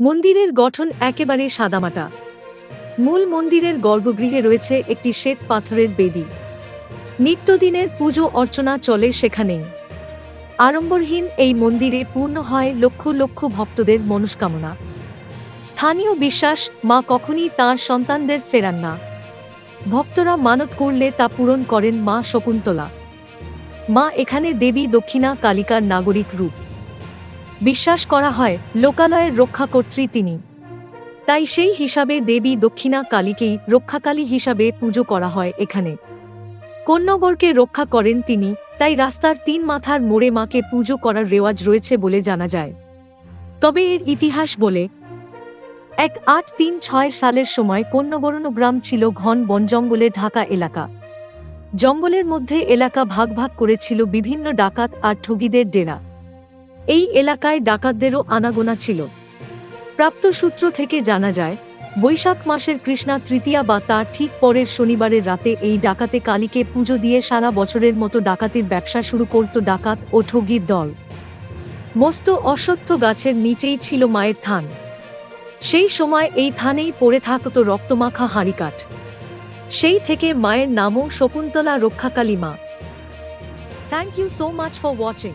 মন্দিরের গঠন একেবারে সাদামাটা। মূল মন্দিরের গর্ভগৃহে রয়েছে একটি শ্বেত পাথরের বেদি। নিত্যদিনের পুজো অর্চনা চলে সেখানেই। আড়ম্বরহীন এই মন্দিরে পূর্ণ হয় লক্ষ লক্ষ ভক্তদের মনস্কামনা। স্থানীয় বিশ্বাস, মা কখনই তার সন্তানদের ফেরান না। ভক্তরা মানত করলে তা পূরণ করেন মা শকুন্তলা। মা এখানে দেবী দক্ষিণা কালিকার নাগরিক রূপ। বিশ্বাস করা হয় লোকালয়ের রক্ষাকর্ত্রী তিনি। তাই সেই হিসাবে দেবী দক্ষিণা কালীকেই রক্ষাকালী হিসাবে পুজো করা হয় এখানে। কন্যগরকে রক্ষা করেন তিনি, তাই রাস্তার তিন মাথার মোড়ে মাকে পুজো করার রেওয়াজ রয়েছে বলে জানা যায়। তবে এর ইতিহাস বলে, এক আট তিন ছয় সালের সময় কন্যগরণ গ্রাম ছিল ঘন বন জঙ্গলে ঢাকা এলাকা। জঙ্গলের মধ্যে এলাকা ভাগ ভাগ করেছিল বিভিন্ন ডাকাত আর ঠগিদের ডেরা। এই এলাকায় ডাকাতদেরও আনাগোনা ছিল। প্রাপ্ত সূত্র থেকে জানা যায়, বৈশাখ মাসের কৃষ্ণা তৃতীয়া বা তার ঠিক পরের শনিবারের রাতে এই ডাকাতে কালীকে পুজো দিয়ে সারা বছরের মতো ডাকাতির ব্যবসা শুরু করত ডাকাত ও ঠগির দল। মস্ত অসত্য গাছের নিচেই ছিল মায়ের থান। সেই সময় এই থানেই পড়ে থাকত রক্তমাখা হাঁড়িকাঠ। সেই থেকে মায়ের নামও শকুন্তলা রক্ষাকালী মা। Thank you so much for watching